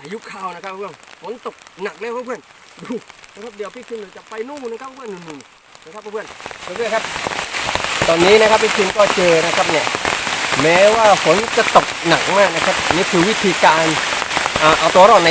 อายุข้าวนะครับเพื่อนฝนตกหนักเลยเพื่อนดูนะครับเดี๋ยวพี่คิมจะไปนู่นนะครับเพื่อนนู่นๆนะครับเพื่อนเพื่อนครับ ตอนนี้นะครับพี่คิมก็เจอนะครับเนี่ยแม้ว่าฝนจะตกหนักมากนะครับ นี่คือวิธีการเอาตัวรอดใน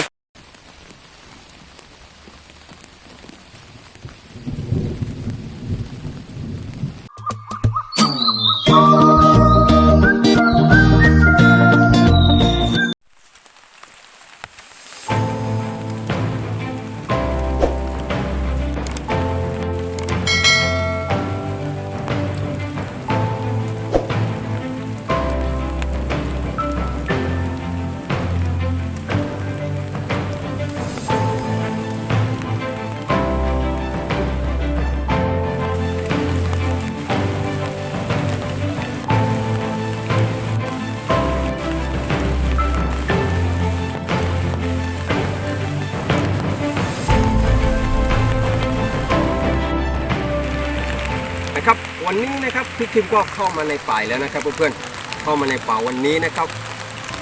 นะครับพี่คิมก็เข้ามาในป่ายแล้วนะครับเพื่อนๆเข้ามาในป่าวันนี้นะครับ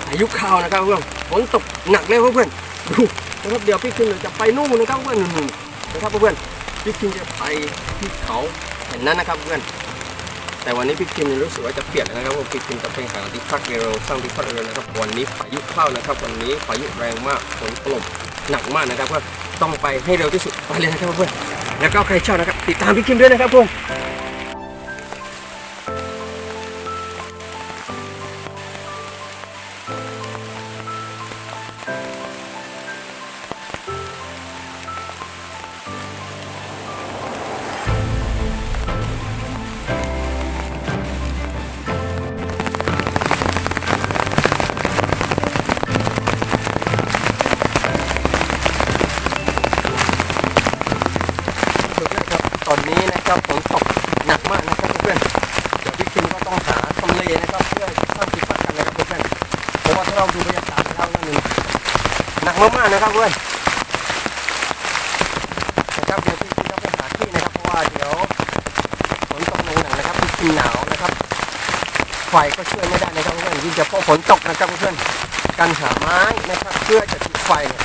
อายุข้าวนะครับเพื่อนฝนตกหนักเลยเพื่อนดูนะครับเดี๋ยวพี่คิมจะไปนู่นนะครับเพื่อนนะครับเพื่อนพี่คิมจะไปที่เขาเห็นนั้นนะครับเพื่อนแต่วันนี้พี่คิมรู้สึกว่าจะเปลี่ยนนะครับว่าพี่คิมจะไปหาที่พักเร็วสร้างที่พักเร็วนะครับวันนี้พายุเข้านะครับ วันนี้พายุแรงมากฝนถล่มหนักมากนะครับเพื่อนต้องไปให้เร็วที่สุดไปเลยนะครับเพื่อนแล้วก็ใครชอบนะครับติดตามพี่คิมด้วยนะครับเพื่ นะครับฝนตกหนักมากนะครับเพื่อนๆเดี๋ยวพี่คิมก็ต้องหาทำเลนะครับเพื่อสร้างที่พักกันนะครับเพื่อนๆเพราะว่าถ้าเราดูบรรยากาศแล้วนั่นเองหนักมากๆนะครับเพื่อนนะครับเดี๋ยวพี่คิมต้องไปหาที่นะครับเพราะว่าเดี๋ยวฝนตกหนักๆนะครับพี่คิมหนาวนะครับไฟก็ช่วยไม่ได้นะครับเพื่อนยิ่งจะเพราะฝนตกนะครับเพื่อนการหาไม้นะครับเพื่อจะติดไฟเนี่ย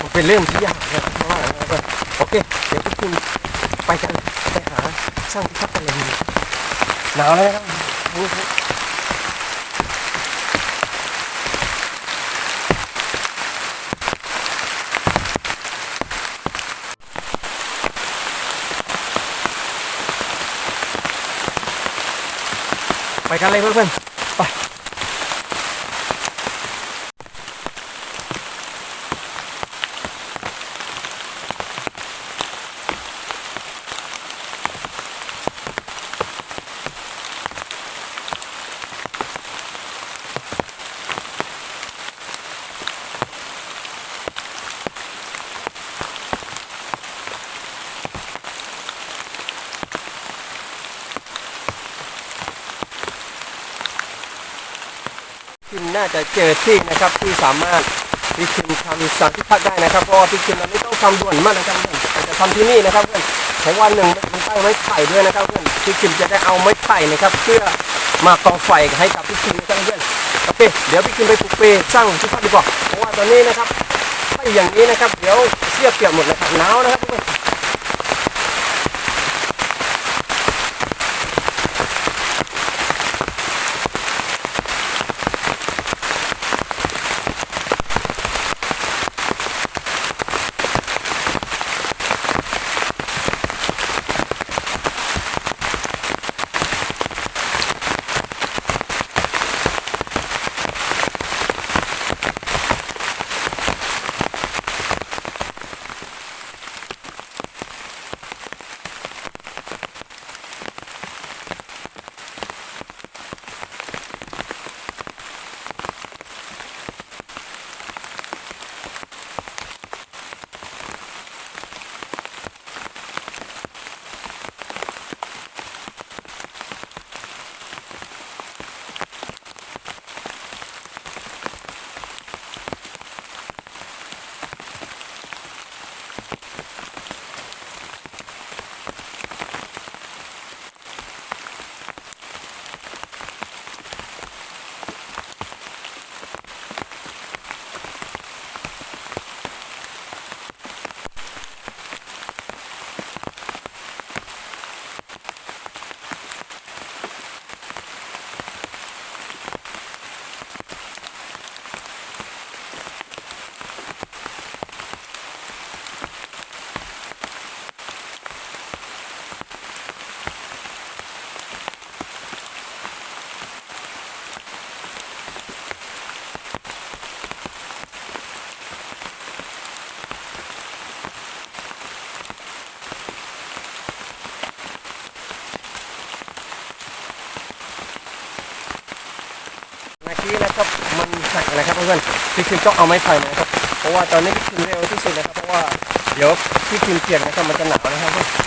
มันเป็นเรื่องที่ยากนะครับเพราะว่าเพื่อนโอเคเดี๋ยวพี่คิมไปกัน ช่างที่พักกันเลยหนาวแล้วนะครับนี่ครับไปกันเลยเพื่อนๆไปพี่คิม น่าจะเจอที่นะครับที่สามารถพี่คิมทำสันติพักได้นะครับเพราะว่าพี่คิมเราไม่ต้องทำด่วนมากนะครับเพื่อนแต่จะทำที่นี่นะครับเพื่อนเพราะว่าหนึ่งมันตั้งไม้ไผ่ด้วยนะครับเพื่อนพี่คิมจะได้เอาไม้ไผ่นะครับเพื่อมากองไฟให้กับพี่คิมนะครับเพื่อนโอเคเดี๋ยวพี่คิมไปปลูกเปสร้างที่พักดีกว่าเพราะว่าตอนนี้นะครับถ้าอย่างนี้นะครับ เดี๋ยวเสียเปียบหมดเลยครับหนาวนะครับ เพื่อนๆพี่คิมก็เอาไม้ไผ่นะครับเพราะว่าตอนนี้พี่คิมเร็วที่สุดนะครับเพราะว่าเดี๋ยวพี่คิมเปียกนะครับมันจะหนาวนะครับ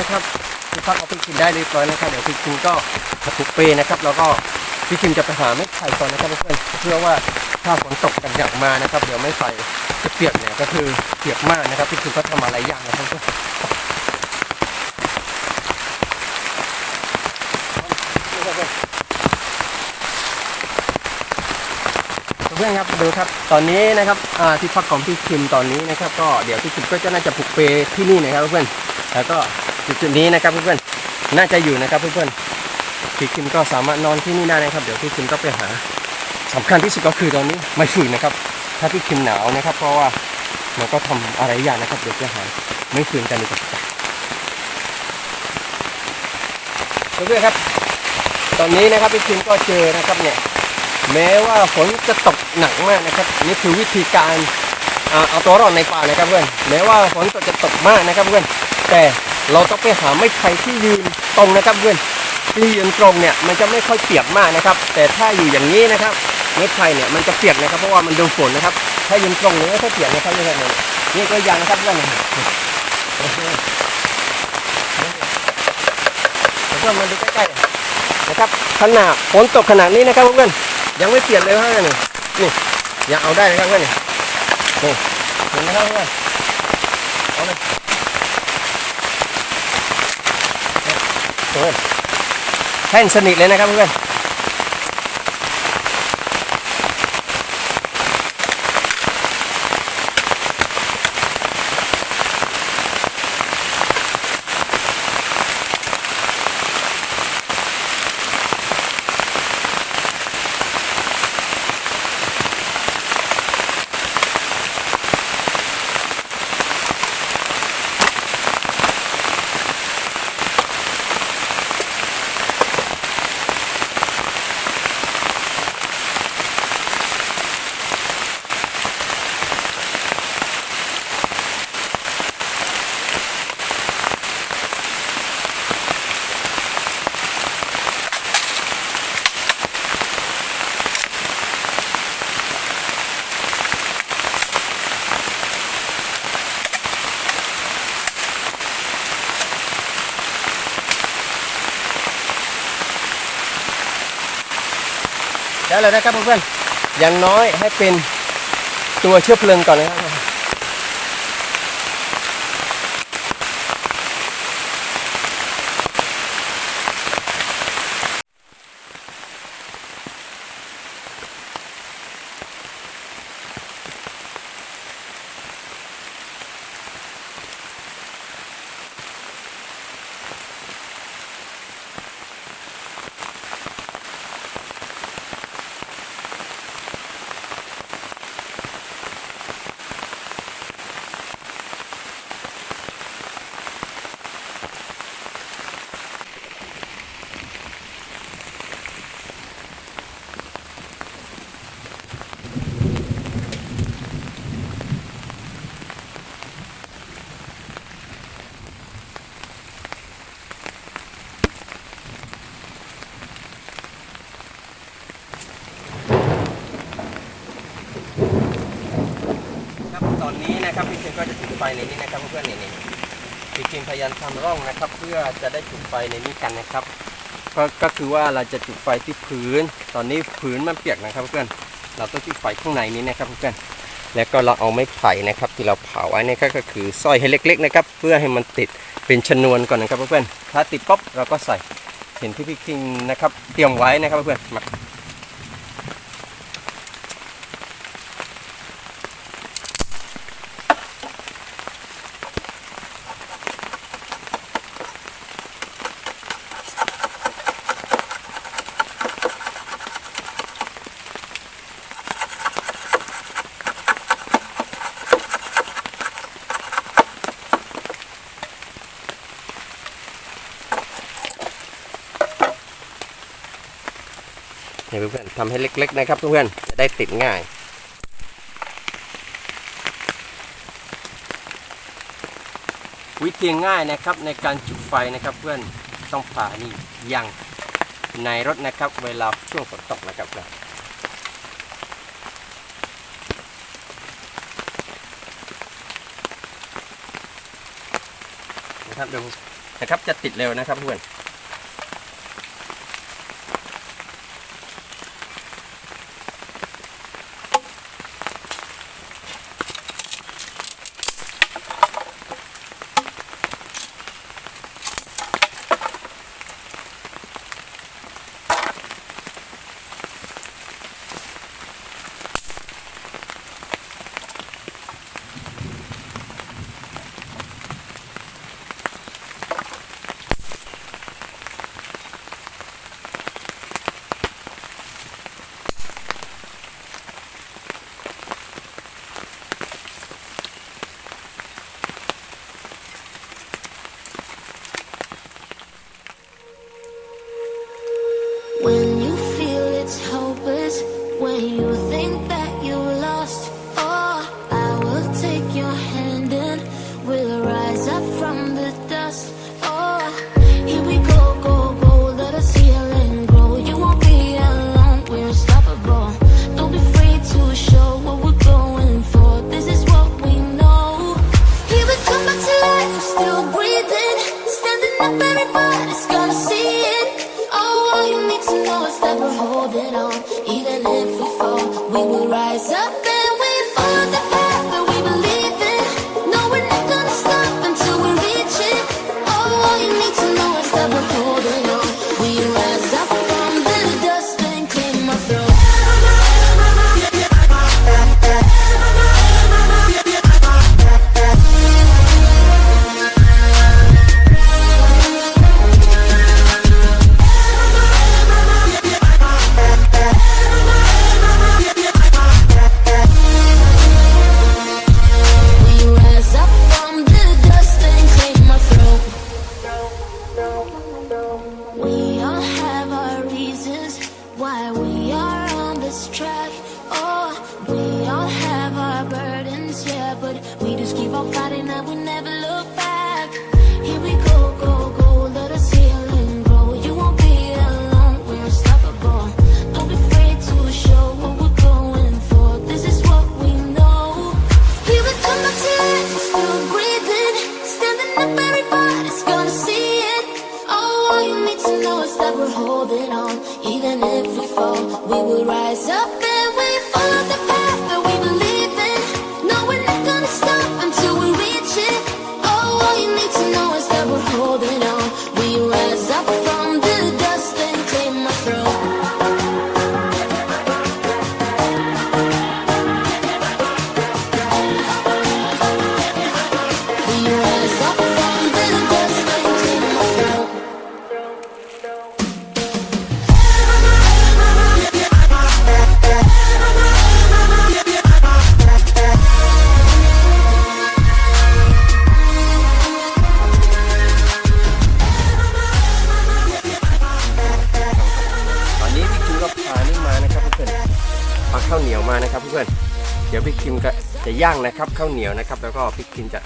นะครับพี่พักเอาพี่คิมได้เรียบร้อยนะครับเดี๋ยวพี่คิมก็ถูกเปย์นะครับ แล้วก็พี่คิมจะไปหาไม้ไผ่ก่อนนะครับเพื่อนเพื่อว่าถ้าฝนตกกันอย่างมานะครับ เดี๋ยวไม้ไผ่จะเปียกเนี่ยก็คือเปียกมากนะครับพี่คิมก็ทำอะไรอย่างนะครับเพื่อนเพื่อนครับดูครับตอนนี้นะครับที่พักของพี่คิมตอนนี้นะครับ ก็เดี๋ยวพี่คิมก็จะน่าจะผูกเปย์ที่นี่นะครับเพื่อนแล้วก็ จุดๆนี้นะครับเพื่อนๆน่าจะอยู่นะครับเพื่อนๆพี่คิมก็สามารถนอนที่นี่ได้นะครับ เดี๋ยวพี่คิมก็ไปหาสำคัญที่สุดก็คือตอนนี้ไม่ฝืนนะครับ ถ้าพี่คิมหนาวนะครับ เพราะว่ามันก็ทำอะไรอย่างนะครับ เดี๋ยวจะหาไม่ฝืนกันดีกว่าเพื่อนๆครับ ตอนนี้นะครับพี่คิมก็เจอนะครับเนี่ยแม้ว่าฝนจะตกหนักมากนะครับ นี่คือวิธีการเอาตัวรอดในป่านะครับเพื่อนแม้ว่าฝนจะตกมากนะครับเพื่อนแต่ เราต้องไปหาไม้ไผ่ที่ยืนตรงนะครับเพื่อนที่ยืนตรงเนี่ยมันจะไม่ค่อยเปียกมากนะครับ แต่ถ้าอยู่อย่างนี้นะครับไม้ไผ่เนี่ยมันจะเปียกนะครับเพราะว่ามันโดนฝนนะครับ ถ้ายืนตรงเนี่ยไม่ค่อยเปียกนะครับนี่ครับเนี่ยนี่ตัวอย่างนะครับเพื่อนเคแล้วก็มาดูใกล้ๆนะครับขนาดฝนตกขนาดนี้นะครับเพื่อนยังไม่เปียนเลยครับเนี่ยนี่อย่าเอาได้นะครับเพื่อนนี่เห็นไหมครับเพื่อนเอาเลย เพื่อนแห้งสนิทเลยนะครับเพื่อน นะครับเพื่อนๆอย่างน้อยให้เป็นตัวเชื้อเพลิงก่อนนะครับ พยายามทำร่องนะครับ เพื่อจะได้จุดไฟในนี้กันนะครับก็ก็คือว่าเราจะจุดไฟที่พื้น ตอนนี้พื้นมันเปียกนะครับเพื่อนเราต้องจุดไฟข้างในนี้นะครับเพื่อนแล้วก็เราเอาไม้ไผ่นะครับ ที่เราเผาไว้นี่ก็คือสร้อยให้เล็ก ๆ นะครับ เพื่อให้มันติดเป็นชนวนก่อนนะครับเพื่อนถ้าติดปุ๊บเราก็ใส่เห็นที่พี่คิงนะครับ เตรียมไว้นะครับเพื่อนมา ทำให้เล็ก ๆ นะครับเพื่อนๆจะได้ติดง่ายวิธีง่ายนะครับในการจุดไฟนะครับเพื่อนต้องผ่านี่ยังในรถนะครับ เวลาช่วงฝนตกนะครับนะครับเดี๋ยวนะครับจะติดเร็วนะครับเพื่อน up from the dust. ย่างนะครับข้าวเหนียวนะครับ แล้วก็พริกกินจะ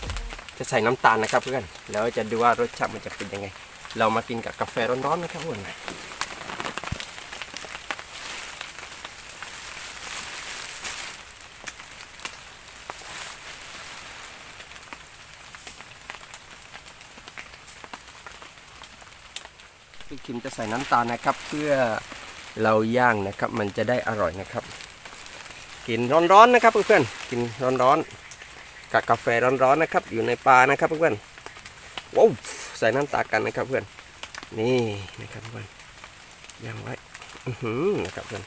จะใส่น้ำตาลนะครับเพื่อนแล้วจะดูว่ารสชาติมันจะเป็นยังไง เรามากินกับกาแฟร้อนๆนะครับเพื่อนพี่คิมจะใส่น้ำตาลนะครับ เพื่อเราย่างนะครับ มันจะได้อร่อยนะครับ กินร้อนๆนะครับเพื่อนๆกินร้อนๆกับกาแฟร้อนๆนะครับ อยู่ในปลานะครับเพื่อนๆว้าวใส่น้ำตาลกันนะครับเพื่อนนี่นะครับเพื่อนย่างไว้อือหือนะครับเพื่อน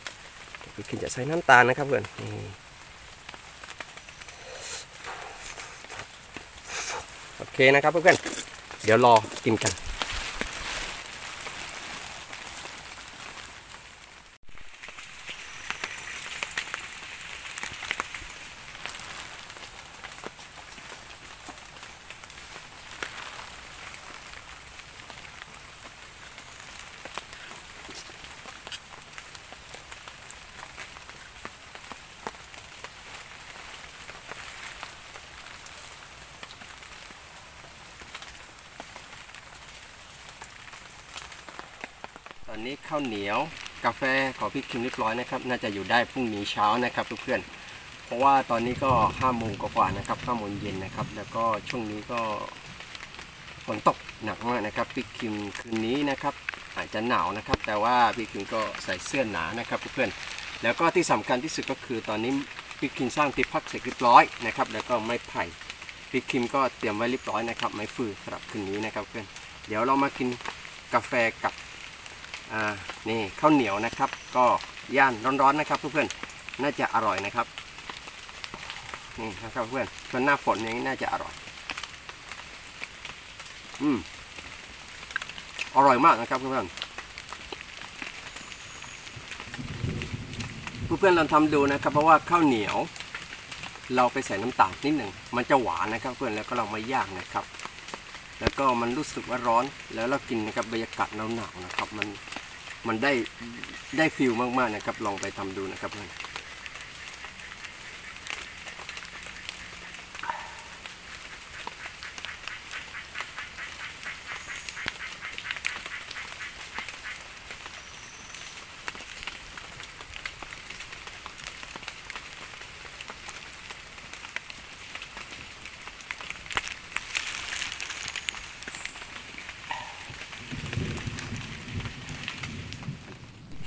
พี่คิมจะใส่น้ำตาลนะครับเพื่อนนี่โอเคนะครับเพื่อนๆเดี๋ยวรอกินกัน ตอนนี้ข้าวเหนียวกาแฟของพี่คิมเรียบร้อยนะครับ น่าจะอยู่ได้พรุ่งนี้เช้านะครับเพื่อนๆเพราะว่าตอนนี้ก็ห้าโมงกว่าๆนะครับห้าโมงเย็นนะครับ แล้วก็ช่วงนี้ก็ฝนตกหนักมากนะครับพี่คิมคืนนี้นะครับอาจจะหนาวนะครับ แต่ว่าพี่คิมก็ใส่เสื้อหนานะครับเพื่อนๆแล้วก็ที่สำคัญที่สุดก็คือตอนนี้พี่คิมสร้างที่พักเสร็จเรียบร้อยนะครับแล้วก็ไม้ไผ่พี่คิมก็เตรียมไว้เรียบร้อยนะครับไม้ฟืนสำหรับคืนนี้นะครับเพื่อนเดี๋ยวเรามากินกาแฟกับ อ่านี่ข้าวเหนียวนะครับ ก็ย่านร้อนๆนะครับเพื่อนๆน่าจะอร่อยนะครับนี่นะครับเพื่อนช่วงหน้าฝนอย่างนี้น่าจะอร่อย อืมอร่อยมากนะครับเพื่อนๆเพื่อนๆลองทำดูนะครับ เพราะว่าข้าวเหนียว เราไปใส่น้ำตาลนิดหนึ่งมันจะหวานนะครับ เพื่อนแล้วก็เรามาย่างนะครับ แล้วก็มันรู้สึกว่าร้อนแล้วเรากินนะครับบรรยากาศหนาวๆนะครับ มัน มันได้ได้ฟิลมากๆนะครับ ลองไปทำดูนะครับ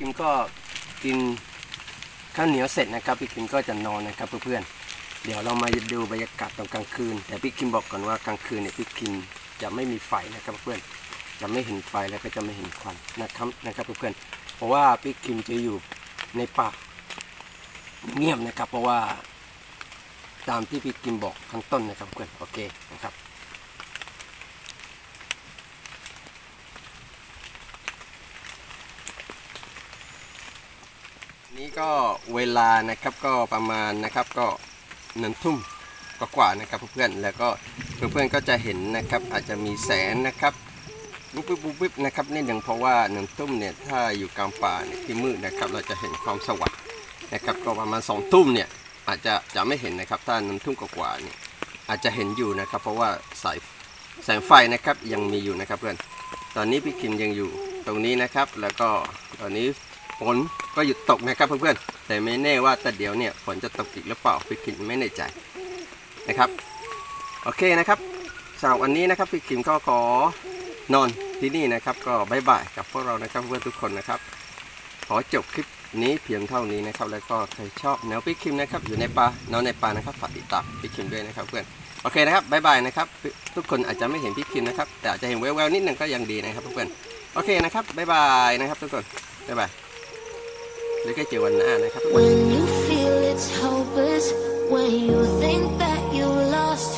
ิมก็กินข้าวเหนียวเสร็จนะครับ พี่คิมก็จะนอนนะครับเพื่อนๆเดี๋ยวเรามาดูบรรยากาศตอนกลางคืน แต่พี่คิมบอกก่อนว่ากลางคืนเนี่ยพี่คิมจะไม่มีไฟนะครับเพื่อนจะไม่เห็นไฟแล้วก็จะไม่เห็นควันนะครับนะครับเพื่อนๆเพราะว่าพี่คิมจะอยู่ในป่าเงียบนะครับ เพราะว่าตามที่พี่กิมบอกข้างต้นนะครับเพื่อนโอเคนะครับ ก็เวลานะครับก็ประมาณนะครับก็หนึ่งทุ่มกว่าๆนะครับเพื่อนๆแล้วก็เพื่อนๆก็จะเห็นนะครับอาจจะมีแสงนะครับวุบวิบวุบวิบนะครับนิดหนึ่งเพราะว่าหนึ่งทุ่มเนี่ยถ้าอยู่กลางป่าเนี่ยที่มืดนะครับเราจะเห็นความสว่างนะครับก็ประมาณสองทุ่มเนี่ยอาจจะจะไม่เห็นนะครับถ้าหนึ่งทุ่มกว่าๆเนี่ยอาจจะเห็นอยู่นะครับ เพราะว่าสายแสงไฟนะครับยังมีอยู่นะครับเพื่อนตอนนี้พี่กิมยังอยู่ตรงนี้นะครับ แล้วก็ตอนนี้ ฝนก็หยุดตกนะครับเพื่อนๆแต่ไม่แน่ว่าแต่เดี๋ยวเนี่ยฝนจะตกอีกหรือเปล่าพี่คิมไม่แน่ใจนะครับ โอเคนะครับสำหรับวันนี้นะครับพี่คิมก็ขอนอนที่นี่นะครับ ก็บายบายกับพวกเรานะครับเพื่อนทุกคนนะครับ ขอจบคลิปนี้เพียงเท่านี้นะครับ แล้วก็ใครชอบแนวพี่คิมนะครับอยู่ในป่านอนในป่านะครับฝากติดตามพี่คิมด้วยนะครับเพื่อนโอเคนะครับบายบายนะครับทุกคนอาจจะไม่เห็นพี่คิมนะครับแต่อาจจะเห็นแววๆนิดนึงก็ยังดีนะครับเพื่อนโอเคนะครับบายบายนะครับทุกคนบายบาย หรือแค่เจอวันหน้านะครับ When you feel it's hopeless, when you think that you lost